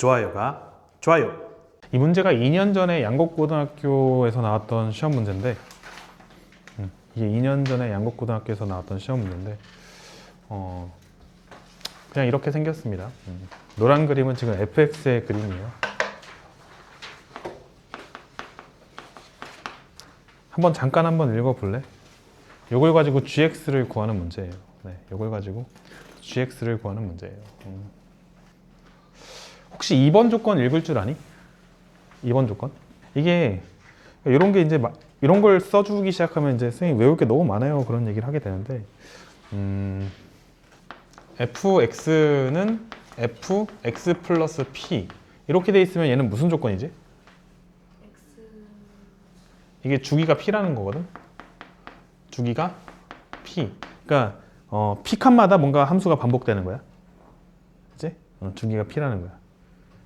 좋아요가 좋아요. 이 문제가 2년 전에 양곡고등학교에서 나왔던 시험 문제인데 음, 이게 2년 전에 양곡고등학교에서 나왔던 시험 문제인데 어, 그냥 이렇게 생겼습니다. 음, 노란 그림은 지금 fx의 그림이에요. 한번 잠깐 한번 읽어볼래? 이걸 가지고 gx를 구하는 문제예요. 네, 이걸 가지고 gx를 구하는 문제예요. 음. 혹시 2번 조건 읽을 줄 아니? 2번 조건? 이게 이런 게 이제 막 이런 걸 써주기 시작하면 이제 선생님 외울 게 너무 많아요 그런 얘기를 하게 되는데 음, fx는 fx 플러스 p 이렇게 돼 있으면 얘는 무슨 조건이지? 이게 주기가 p라는 거거든. 주기가 p. 그러니까 어, p 칸마다 뭔가 함수가 반복되는 거야. 그치? 어, 주기가 p라는 거야.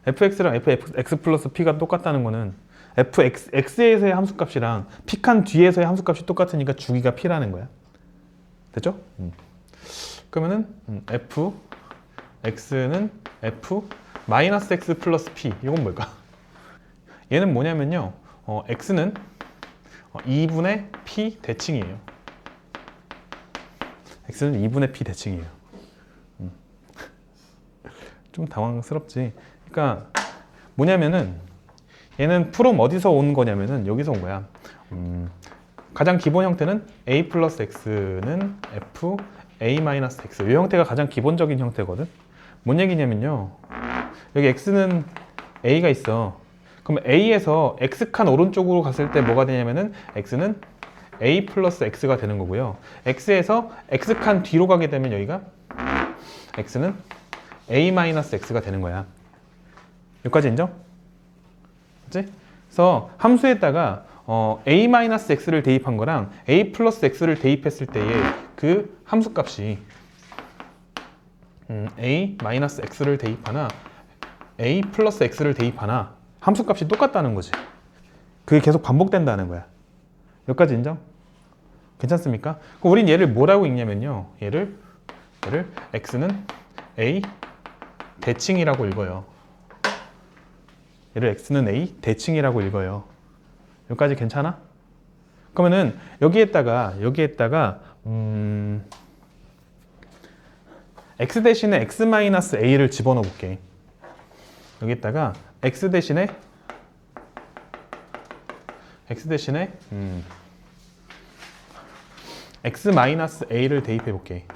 Fx랑 fx 플러스 p가 똑같다는 거는 fx x에서의 함수값이랑 p 칸 뒤에서의 함수값이 똑같으니까 주기가 p라는 거야. 됐죠? 음. 그러면은 음, f x는 f 마이너스 x 플러스 p 이건 뭘까? 얘는 뭐냐면요. 어, x는 어, 2분의 p 대칭이에요. x는 2분의 p 대칭이에요. 음. 좀 당황스럽지. 그러니까 뭐냐면은 얘는 프롬 어디서 온 거냐면은 여기서 온 거야. 음, 가장 기본 형태는 a 플러스 x는 f a 마이너스 x. 이 형태가 가장 기본적인 형태거든. 뭔 얘기냐면요. 여기 x는 a가 있어. 그럼 a에서 x칸 오른쪽으로 갔을 때 뭐가 되냐면은 x는 a 플러스 x가 되는 거고요. x에서 x칸 뒤로 가게 되면 여기가 x는 a 마이너스 x가 되는 거야. 여기까지 인정? 그치? 그래서 함수에다가 어, a 마이너스 x를 대입한 거랑 a 플러스 x를 대입했을 때의 그 함수값이 음, a 마이너스 x를 대입하나 a 플러스 x를 대입하나 함수값이 똑같다는 거지. 그게 계속 반복된다는 거야. 여기까지 인정? 괜찮습니까? 그럼 우린 얘를 뭐라고 읽냐면요. 얘를 얘를 x는 a 대칭이라고 읽어요. 얘를 x는 a 대칭이라고 읽어요. 여기까지 괜찮아? 그러면은 여기에다가 여기에다가 음, x 대신에 x 마이너스 a를 집어넣어 볼게. 여기에다가 x 대신에 x 대신에 음, x 마이너스 a를 대입해 볼게.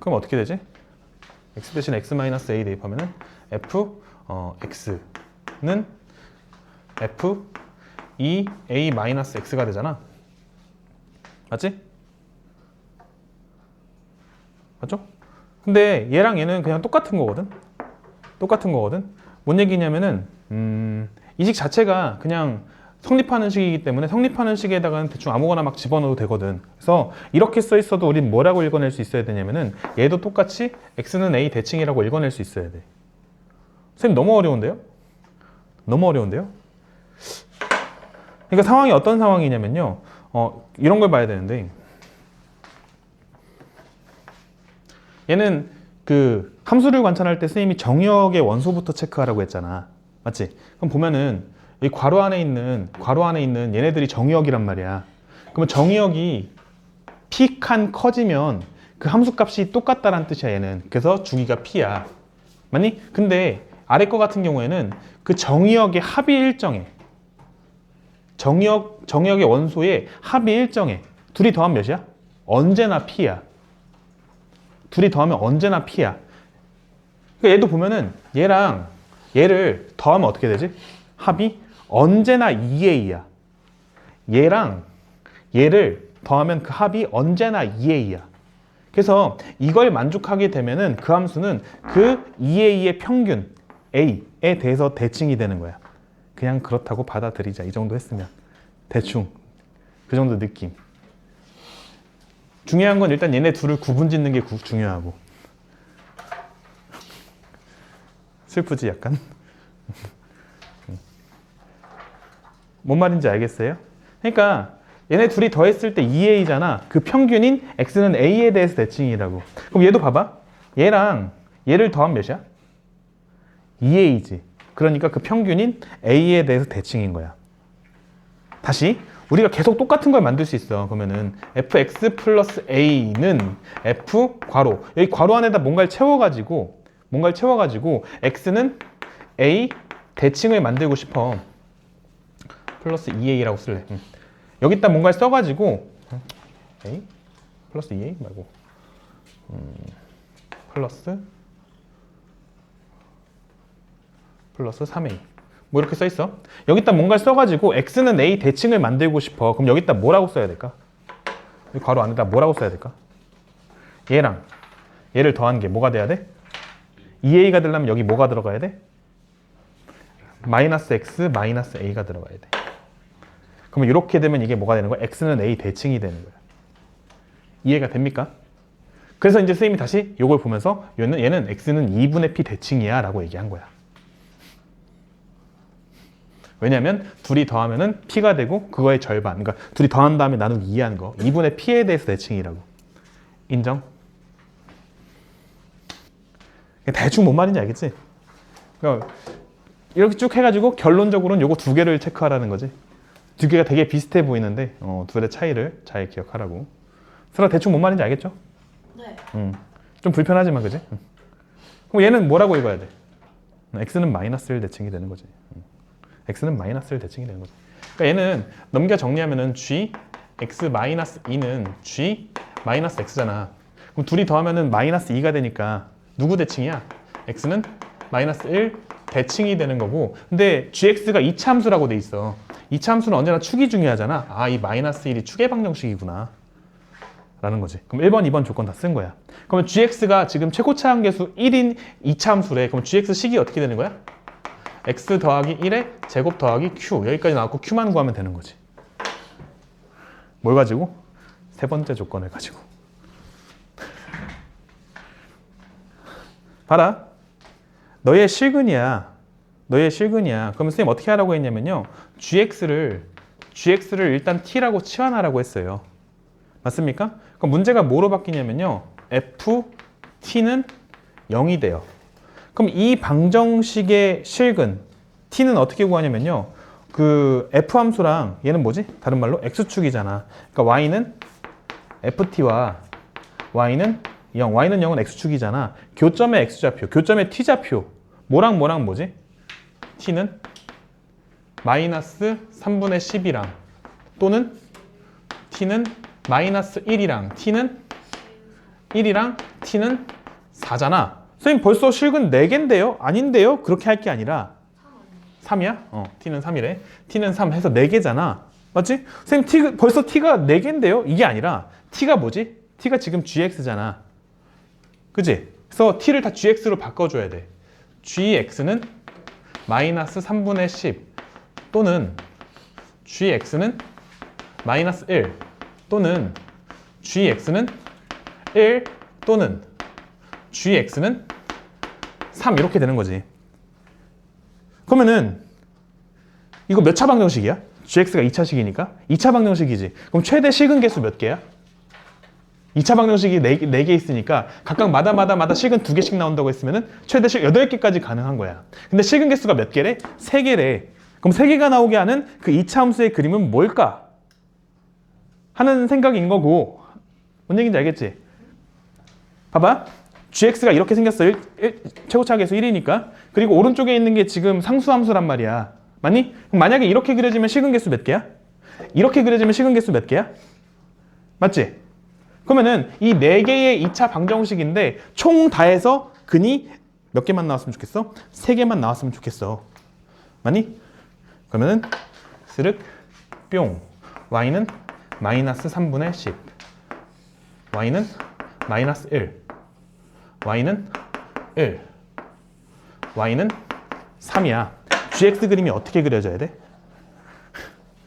그럼 어떻게 되지? x 대신 x 마이너스 a 대입하면은 f 어, x는 f 2 a 마이너스 x가 되잖아. 맞지? 맞죠? 근데 얘랑 얘는 그냥 똑같은 거거든. 똑같은 거거든. 뭔 얘기냐면은 음, 이식 자체가 그냥 성립하는 식이기 때문에 성립하는 식에다가는 대충 아무거나 막 집어넣어도 되거든. 그래서 이렇게 써 있어도 우린 뭐라고 읽어낼 수 있어야 되냐면은 얘도 똑같이 x는 a 대칭이라고 읽어낼 수 있어야 돼. 선생님 너무 어려운데요? 너무 어려운데요? 그러니까 상황이 어떤 상황이냐면요. 어, 이런 걸 봐야 되는데 얘는 그 함수를 관찰할 때 선생님이 정의역의 원소부터 체크하라고 했잖아. 맞지? 그럼 보면은 이 괄호 안에 있는 괄호 안에 있는 얘네들이 정의역이란 말이야. 그러면 정의역이 p 칸 커지면 그 함수값이 똑같다라는 뜻이야 얘는. 그래서 주기가 p야. 맞니? 근데 아래 거 같은 경우에는 그 정의역의 합이 일정해. 정의역 정의역의 원소의 합이 일정해. 둘이 더하면 몇이야? 언제나 p야. 둘이 더하면 언제나 p야. 그러니까 얘도 보면은 얘랑 얘를 더하면 어떻게 되지? 합이 언제나 2a야. 얘랑 얘를 더하면 그 합이 언제나 2a야. 그래서 이걸 만족하게 되면은 그 함수는 그 2a의 평균 a에 대해서 대칭이 되는 거야. 그냥 그렇다고 받아들이자. 이 정도 했으면 대충 그 정도 느낌. 중요한 건 일단 얘네 둘을 구분 짓는 게 구- 중요하고. 슬프지 약간? 뭔 말인지 알겠어요? 그러니까 얘네 둘이 더했을 때 2a잖아. 그 평균인 x는 a에 대해서 대칭이라고. 그럼 얘도 봐봐. 얘랑 얘를 더하면 몇이야? 2a지. 그러니까 그 평균인 a에 대해서 대칭인 거야. 다시 우리가 계속 똑같은 걸 만들 수 있어. 그러면은 fx 플러스 a는 f 괄호 여기 괄호 안에다 뭔가를 채워가지고 뭔가를 채워가지고 x는 a 대칭을 만들고 싶어. 플러스 2a라고 쓸래. 음. 여기다 뭔가를 써가지고 음, a 플러스 2a 말고 음, 플러스 플러스 3a 뭐 이렇게 써 있어. 여기다 뭔가를 써가지고 x는 a 대칭을 만들고 싶어. 그럼 여기다 뭐라고 써야 될까? 이 괄호 안에다 뭐라고 써야 될까? 얘랑 얘를 더한 게 뭐가 돼야 돼? 2a가 되려면 여기 뭐가 들어가야 돼? 마이너스 x 마이너스 a가 들어가야 돼. 그러면 이렇게 되면 이게 뭐가 되는 거야? x는 a 대칭이 되는 거야. 이해가 됩니까? 그래서 이제 선생님이 다시 이걸 보면서 얘는, 얘는 x는 2분의 p 대칭이야 라고 얘기한 거야. 왜냐면 둘이 더하면은 p가 되고 그거의 절반. 그러니까 둘이 더한 다음에 나누기 2한 거. 2분의 p에 대해서 대칭이라고. 인정? 대충 뭔 말인지 알겠지? 그러니까 이렇게 쭉 해가지고 결론적으로는 요거 두 개를 체크하라는 거지. 두 개가 되게 비슷해 보이는데 어, 둘의 차이를 잘 기억하라고. 설아 대충 뭔 말인지 알겠죠? 네. 음. 좀 불편하지만 그지? 음. 그럼 얘는 뭐라고 읽어야 돼? x는 마이너스 1 대칭이 되는 거지. 음. x는 마이너스 1 대칭이 되는 거지. 그러니까 얘는 넘겨 정리하면은 g x 마이너스 2는 g 마이너스 x잖아. 그럼 둘이 더하면은 마이너스 2가 되니까 누구 대칭이야? x는 마이너스 1 대칭이 되는 거고 근데 gx가 이차함수라고 돼 있어. 이차함수는 언제나 축이 중요하잖아. 아, 이 마이너스 1이 축의 방정식이구나. 라는 거지. 그럼 1번, 2번 조건 다 쓴 거야. 그러면 gx가 지금 최고차 한계수 1인 2차 함수래. 그럼 gx 식이 어떻게 되는 거야? x 더하기 1에 제곱 더하기 q. 여기까지 나왔고 q만 구하면 되는 거지. 뭘 가지고? 세 번째 조건을 가지고. 봐라. 너의 실근이야. 너의 실근이야. 그러면 선생님 어떻게 하라고 했냐면요. gx를 gx를 일단 t라고 치환하라고 했어요. 맞습니까? 그럼 문제가 뭐로 바뀌냐면요. f t는 0이 돼요. 그럼 이 방정식의 실근 t는 어떻게 구하냐면요. 그 f 함수랑 얘는 뭐지? 다른 말로 x축이잖아. 그러니까 y는 ft와 y는 0. y는 0은 x축이잖아. 교점의 x좌표, 교점의 t좌표. 뭐랑 뭐랑 뭐지? T는 마이너스 3분의 10이랑 또는 t는 마이너스 1이랑 t는 1이랑 t는 4잖아. 선생님 벌써 실근 4개인데요? 아닌데요? 그렇게 할 게 아니라 3이야? 어, t는 3이래. t는 3 해서 4개잖아. 맞지? 선생님 t, 벌써 t가 4개인데요? 이게 아니라 t가 뭐지? t가 지금 gx잖아. 그지? 그래서 t를 다 gx로 바꿔줘야 돼. gx는 마이너스 3분의 10 또는 gx는 마이너스 1 또는 gx는 1 또는 gx는 3 이렇게 되는 거지. 그러면은 이거 몇 차 방정식이야? gx가 2차식이니까 2차 방정식이지. 그럼 최대 실근 개수 몇 개야? 2차 방정식이 4, 개 있으니까 각각 마다 마다 마다 실근 2개씩 나온다고 했으면은 최대 실 8개까지 가능한 거야. 근데 실근 개수가 몇 개래? 3개래. 그럼 3개가 나오게 하는 그 2차 함수의 그림은 뭘까? 하는 생각인 거고 뭔 얘기인지 알겠지? 봐봐. gx가 이렇게 생겼어. 일, 일, 최고차 계수 1이니까. 그리고 오른쪽에 있는 게 지금 상수함수란 말이야. 맞니? 그럼 만약에 이렇게 그려지면 실근 개수 몇 개야? 이렇게 그려지면 실근 개수 몇 개야? 맞지? 그러면은 이 네 개의 2차 방정식인데 총 다 해서 근이 몇 개만 나왔으면 좋겠어? 세 개만 나왔으면 좋겠어. 맞니? 그러면은 스륵 뿅 y는 마이너스 3분의 10 y는 마이너스 1 y는 1 y는 3이야. gx 그림이 어떻게 그려져야 돼?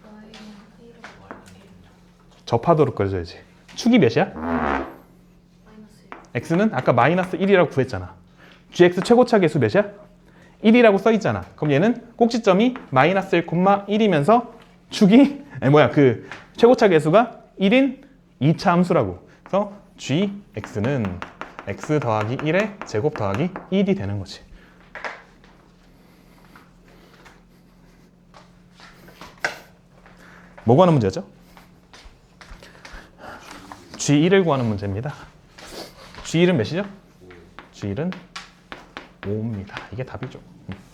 Y는 1은 접하도록 그려져야지. 축이 몇이야? 마이너스 1. x는 아까 마이너스 1이라고 구했잖아. gx 최고차 계수 몇이야? 1이라고 써 있잖아. 그럼 얘는 꼭지점이 마이너스 1, 1이면서 축이 아니 뭐야 그 최고차 계수가 1인 2차 함수라고. 그래서 gx는 x 더하기 1의 제곱 더하기 1이 되는 거지. 뭐 구하는 문제죠? G1을 구하는 문제입니다. G1은 몇이죠? G1은 5입니다. 이게 답이죠. 음.